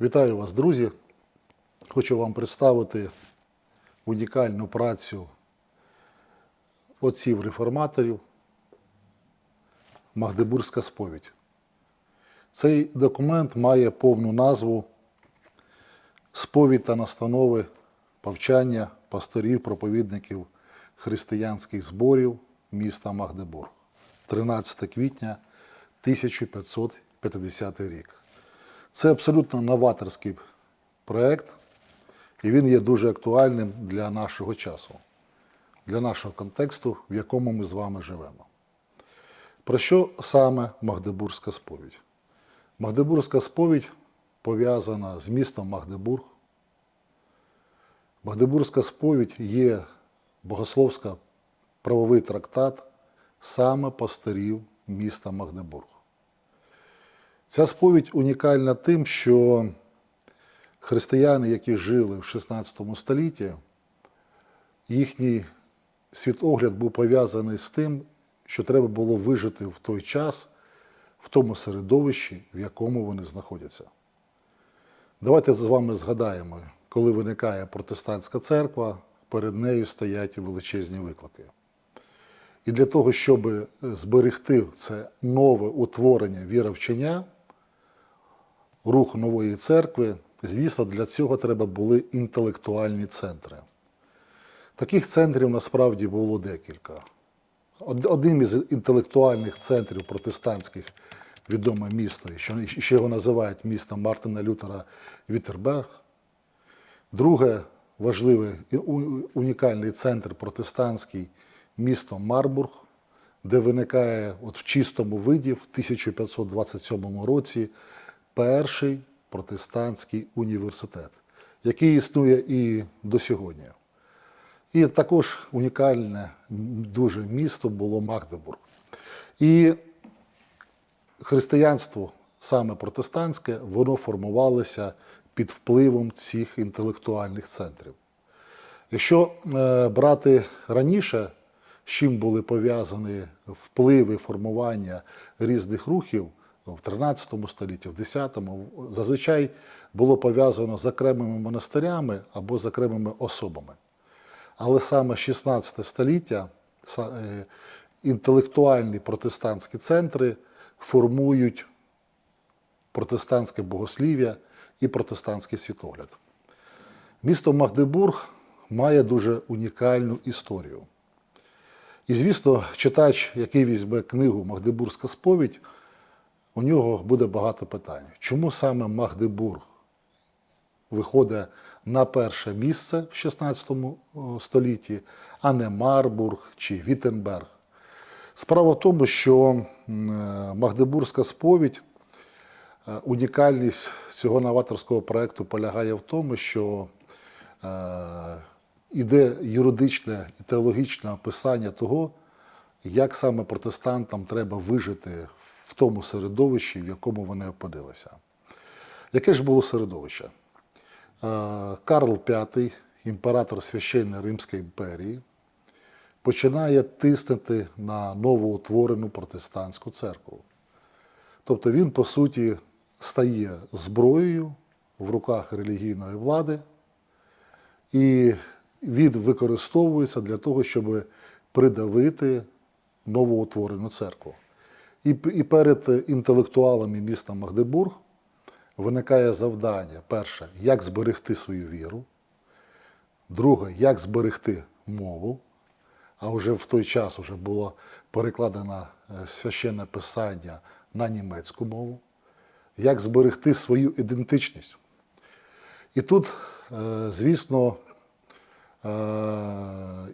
Вітаю вас, друзі! Хочу вам представити унікальну працю отців реформаторів Магдебурзька сповідь. Цей документ має повну назву Сповідь та настанови повчання пасторів, проповідників християнських зборів міста Магдебург. 13 квітня 1550 рік. Це абсолютно новаторський проєкт, і він є дуже актуальним для нашого часу, для нашого контексту, в якому ми з вами живемо. Про що саме Магдебурзька сповідь? Магдебурзька сповідь пов'язана з містом Магдебург. Магдебурзька сповідь є богословська правовий трактат саме пастирів міста Магдебург. Ця сповідь унікальна тим, що християни, які жили в 16 столітті, їхній світогляд був пов'язаний з тим, що треба було вижити в той час в тому середовищі, в якому вони знаходяться. Давайте з вами згадаємо, коли виникає протестантська церква, перед нею стоять величезні виклики. І для того, щоб зберегти це нове утворення віровчення, рух нової церкви, звісно, для цього треба були інтелектуальні центри. Таких центрів насправді було декілька. Одним із інтелектуальних центрів протестантських відоме місто, що ще його називають містом Мартина Лютера Вітерберг. Друге важливий унікальний центр протестантський місто Марбург, де виникає от в чистому виді в 1527 році перший протестантський університет, який існує і до сьогодні. І також унікальне дуже місто було Магдебург. І християнство, саме протестантське, воно формувалося під впливом цих інтелектуальних центрів. Якщо е, брати раніше, з чим були пов'язані впливи формування різних рухів в 13 столітті, в 10-му, зазвичай було пов'язано з окремими монастирями або з окремими особами. Але саме 16 століття е, інтелектуальні протестантські центри формують протестантське богослів'я і протестантський світогляд. Місто Магдебург має дуже унікальну історію. І, звісно, читач, який візьме книгу Магдебурзька сповідь, у нього буде багато питань. Чому саме Магдебург виходить на перше місце в 16 столітті, а не Марбург чи Віттенберг? Справа в тому, що е, Магдебурзька сповідь, е, унікальність цього новаторського проєкту полягає в тому, що е, іде юридичне і теологічне описання того, як саме протестантам треба вижити в тому середовищі, в якому вони опинилися. Яке ж було середовище? Е, Карл V, імператор Священної Римської імперії, починає тиснути на новоутворену протестантську церкву. Тобто він, по суті, стає зброєю в руках релігійної влади, і він використовується для того, щоб придавити новоутворену церкву. І, і перед інтелектуалами міста Магдебург виникає завдання: перше, як зберегти свою віру, друге, як зберегти мову. А вже в той час вже було перекладено е, священне писання на німецьку мову, як зберегти свою ідентичність. І тут, е, звісно, е,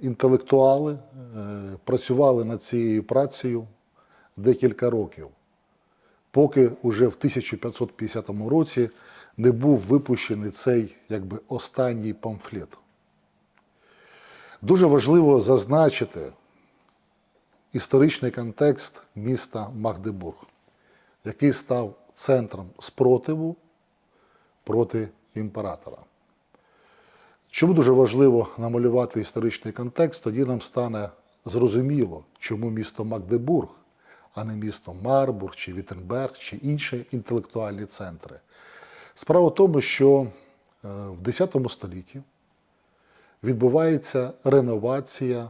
інтелектуали працювали над цією працею декілька років, поки вже в 1550 році не був випущений цей якби, останній памфлет. Дуже важливо зазначити історичний контекст міста Магдебург, який став центром спротиву проти імператора. Чому дуже важливо намалювати історичний контекст, тоді нам стане зрозуміло, чому місто Магдебург, а не місто Марбург чи Віттенберг чи інші інтелектуальні центри. Справа в тому, що е, в X столітті відбувається реновація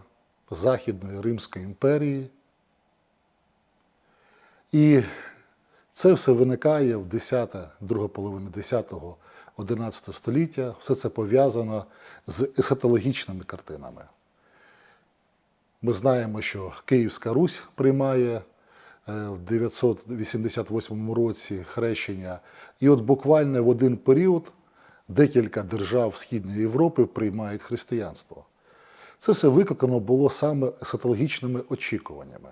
Західної Римської імперії. І це все виникає в 10, друга половина 10-го, 11 століття. Все це пов'язано з есхатологічними картинами. Ми знаємо, що Київська Русь приймає в 988 році хрещення, і от буквально в один період декілька держав Східної Європи приймають християнство. Це все викликано було саме есхатологічними очікуваннями.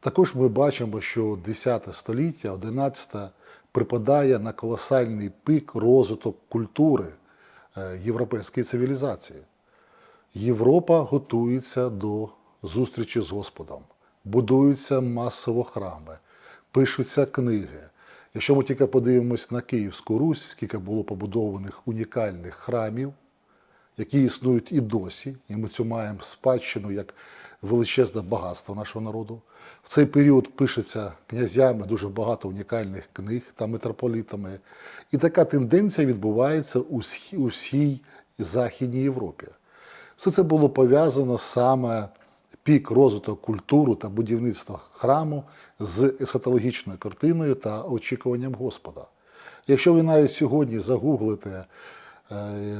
Також ми бачимо, що 10 століття, 11 припадає на колосальний пик розвиток культури е, європейської цивілізації. Європа готується до зустрічі з Господом, будуються масово храми, пишуться книги. Якщо ми тільки подивимось на Київську Русь, скільки було побудованих унікальних храмів, які існують і досі, і ми цю маємо спадщину як величезне багатство нашого народу. В цей період пишеться князями дуже багато унікальних книг та митрополітами. І така тенденція відбувається у всій Західній Європі. Все це було пов'язано саме пік розвитку культури та будівництва храму з есхатологічною картиною та очікуванням Господа. Якщо ви навіть сьогодні загуглите, е, е,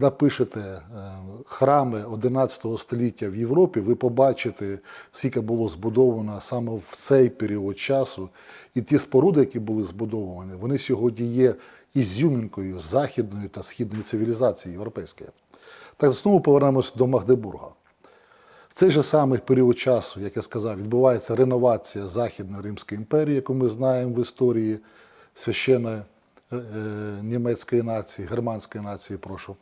напишете е, храми 11 століття в Європі, ви побачите, скільки було збудовано саме в цей період часу. І ті споруди, які були збудовані, вони сьогодні є ізюмінкою західної та східної цивілізації європейської. Так знову повернемось до Магдебурга. В цей же самий період часу, як я сказав, відбувається реновація Західної Римської імперії, яку ми знаємо в історії священної е, німецької нації, германської нації, прошу.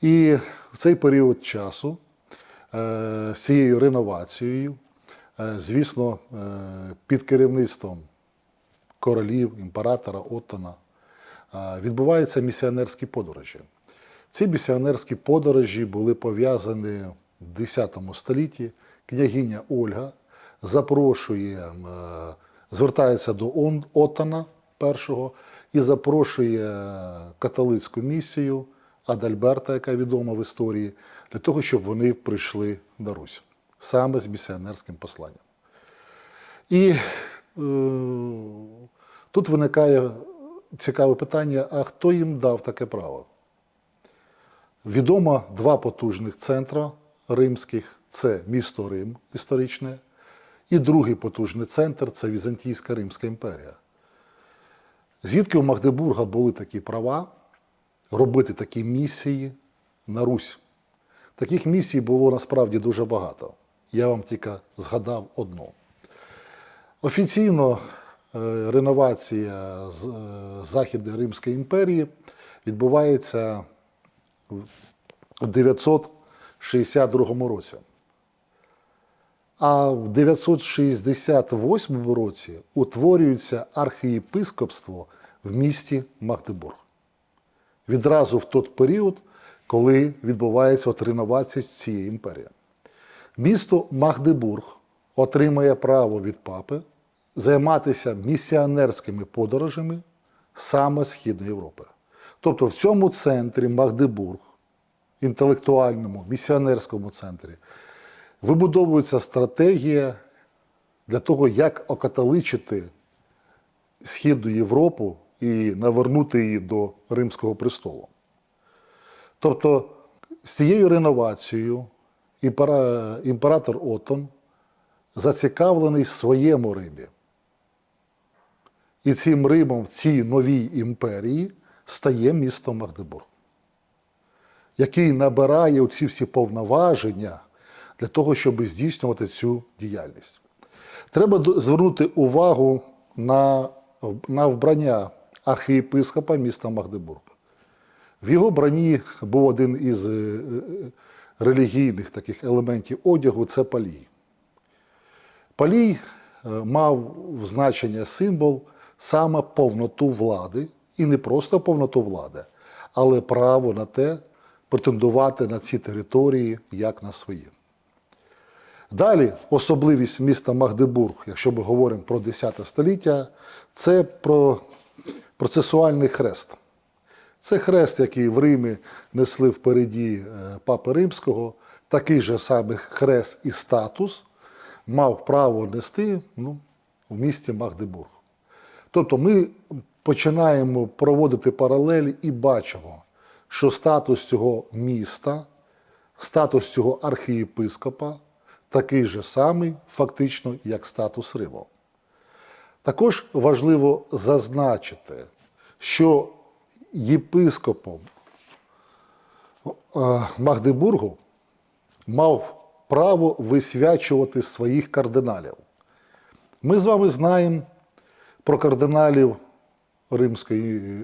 І в цей період часу е, з цією реновацією, е, звісно, під керівництвом королів, імператора Оттона, відбуваються місіонерські подорожі. Ці місіонерські подорожі були пов'язані X столітті. Княгиня Ольга запрошує, е, звертається до Он- Оттона і запрошує католицьку місію Адальберта, яка відома в історії, для того, щоб вони прийшли на Русь саме з місіонерським посланням. І е, тут виникає цікаве питання: а хто їм дав таке право? Відомо два потужних центра римських це місто Рим історичне, і другий потужний центр це Візантійська Римська імперія. Звідки у Магдебурга були такі права робити такі місії на Русь? Таких місій було насправді дуже багато. Я вам тільки згадав одну. Офіційно е, реновація е, Західної Римської імперії відбувається в 962 році. А в 968 році утворюється архієпископство в місті Магдебург. Відразу в той період, коли відбувається от цієї імперії. Місто Магдебург отримає право від папи займатися місіонерськими подорожами саме Східної Європи. Тобто в цьому центрі Магдебург, інтелектуальному, місіонерському центрі, вибудовується стратегія для того, як окатоличити Східну Європу і навернути її до Римського престолу. Тобто з цією реновацією імператор Отон зацікавлений в своєму Римі. І цим Римом в цій новій імперії стає місто Магдебург, який набирає ці всі повноваження для того, щоб здійснювати цю діяльність. Треба звернути увагу на, на вбрання архієпископа міста Магдебург. В його броні був один із е, е, релігійних таких елементів одягу це палій. Палій е, мав значення символ саме повноту влади, і не просто повноту влади, але право на те претендувати на ці території як на свої. Далі особливість міста Магдебург, якщо ми говоримо про X століття, це про процесуальний хрест. Це хрест, який в Римі несли впереді е, Папи Римського, такий же самий хрест і статус мав право нести ну, в місті Магдебург. Тобто ми починаємо проводити паралелі і бачимо, що статус цього міста, статус цього архієпископа такий же самий, фактично, як статус Риму. Також важливо зазначити, що єпископом е, Магдебургу мав право висвячувати своїх кардиналів. Ми з вами знаємо про кардиналів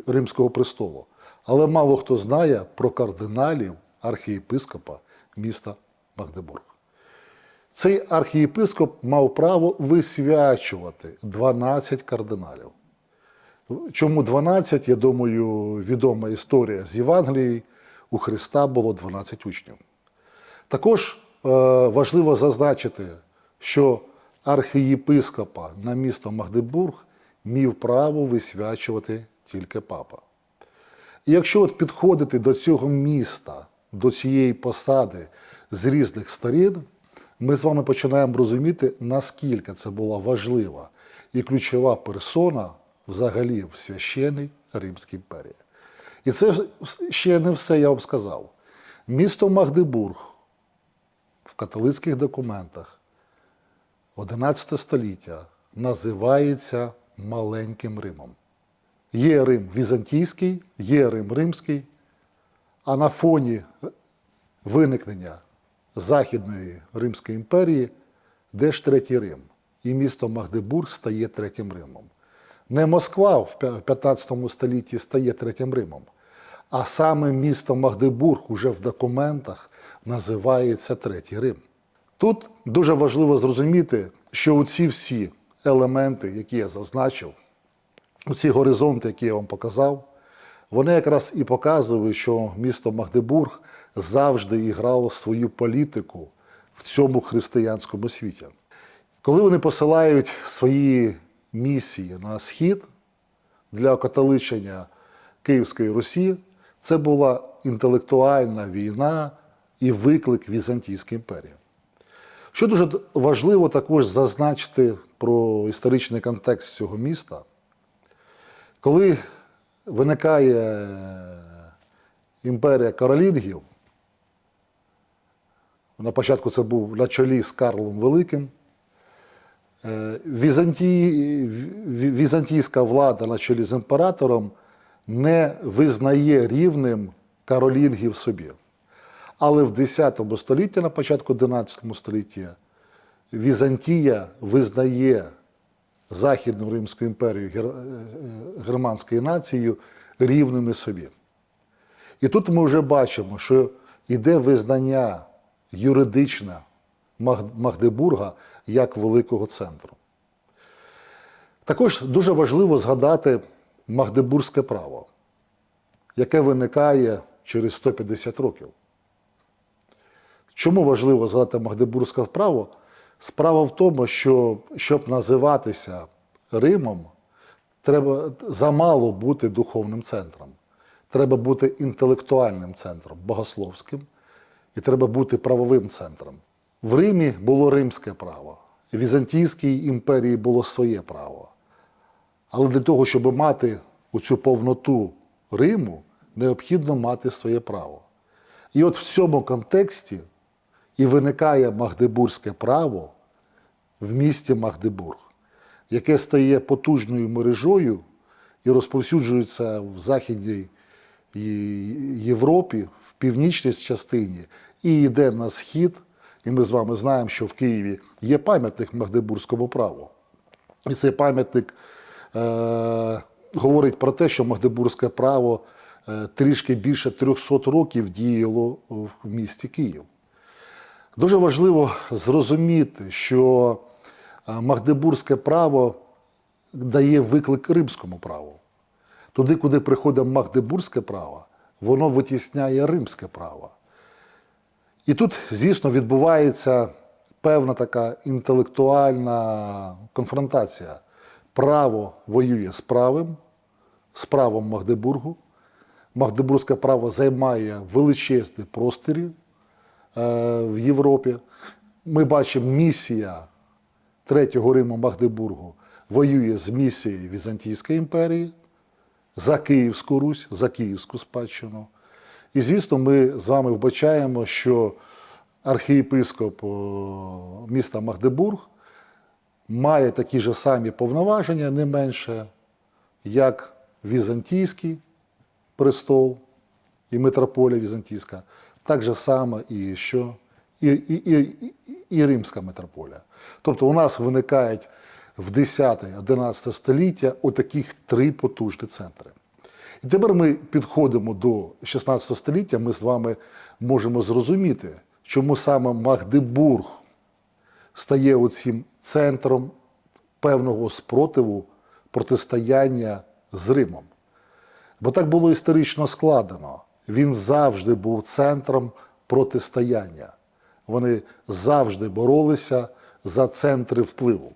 Римського престолу, але мало хто знає про кардиналів архієпископа міста Магдебург. Цей архієпископ мав право висвячувати 12 кардиналів. Чому 12? Я думаю, відома історія з Євангелії. У Христа було 12 учнів. Також е, важливо зазначити, що архієпископа на місто Магдебург мів право висвячувати тільки папа. І якщо от підходити до цього міста, до цієї посади з різних сторін, ми з вами починаємо розуміти, наскільки це була важлива і ключова персона взагалі в священній Римській імперії. І це ще не все я вам сказав. Місто Магдебург в католицьких документах 11 століття називається Маленьким Римом. Є Рим Візантійський, є Рим Римський, а на фоні виникнення Західної Римської імперії, де ж третій Рим? І місто Магдебург стає третім Римом. Не Москва в 15 столітті стає третім Римом, а саме місто Магдебург уже в документах називається Третій Рим. Тут дуже важливо зрозуміти, що у ці всі елементи, які я зазначив, ці горизонти, які я вам показав, вони якраз і показують, що місто Магдебург завжди іграло свою політику в цьому християнському світі. Коли вони посилають свої місії на схід для окатоличення Київської Русі, це була інтелектуальна війна і виклик Візантійської імперії. Що дуже важливо також зазначити про історичний контекст цього міста, коли виникає імперія Каролінгів, на початку це був на чолі з Карлом Великим. Е, Візантій, візантійська влада на чолі з імператором не визнає рівним каролінгів собі. Але в X столітті, на початку XI століття, Візантія визнає Західну Римську імперію гер- е, германською нацією рівними собі. І тут ми вже бачимо, що йде визнання юридичне Магдебурга як великого центру. Також дуже важливо згадати Магдебурзьке право, яке виникає через 150 років. Чому важливо згадати Магдебурзьке право? Справа в тому, що щоб називатися Римом, треба замало бути духовним центром. Треба бути інтелектуальним центром, богословським, і треба бути правовим центром. В Римі було римське право, в Візантійській імперії було своє право. Але для того, щоб мати оцю повноту Риму, необхідно мати своє право. І от в цьому контексті і виникає Магдебурзьке право в місті Магдебург, яке стає потужною мережою і розповсюджується в Західній Європі, в північній частині, і йде на схід. І ми з вами знаємо, що в Києві є пам'ятник Магдебурзькому праву. І цей пам'ятник е, говорить про те, що Магдебурзьке право е, трішки більше 300 років діяло в місті Київ. Дуже важливо зрозуміти, що е, Магдебурзьке право дає виклик римському праву. Туди, куди приходить Магдебурзьке право, воно витісняє римське право. І тут, звісно, відбувається певна така інтелектуальна конфронтація. Право воює з правим, правом Магдебургу. Магдебурзьке право займає величезні просторі в Європі. Ми бачимо, місія Третього Риму Магдебургу воює з місією Візантійської імперії за Київську Русь, за Київську спадщину. І, звісно, ми з вами вбачаємо, що архієпископ міста Магдебург має такі ж самі повноваження, не менше, як Візантійський престол і митрополія Візантійська, так же само і що і, і, і, і, Римська митрополія. Тобто у нас виникають в 10-11 століття отаких три потужні центри. І тепер ми підходимо до 16 століття, ми з вами можемо зрозуміти, чому саме Магдебург стає оцим центром певного спротиву протистояння з Римом. Бо так було історично складено. Він завжди був центром протистояння. Вони завжди боролися за центри впливу.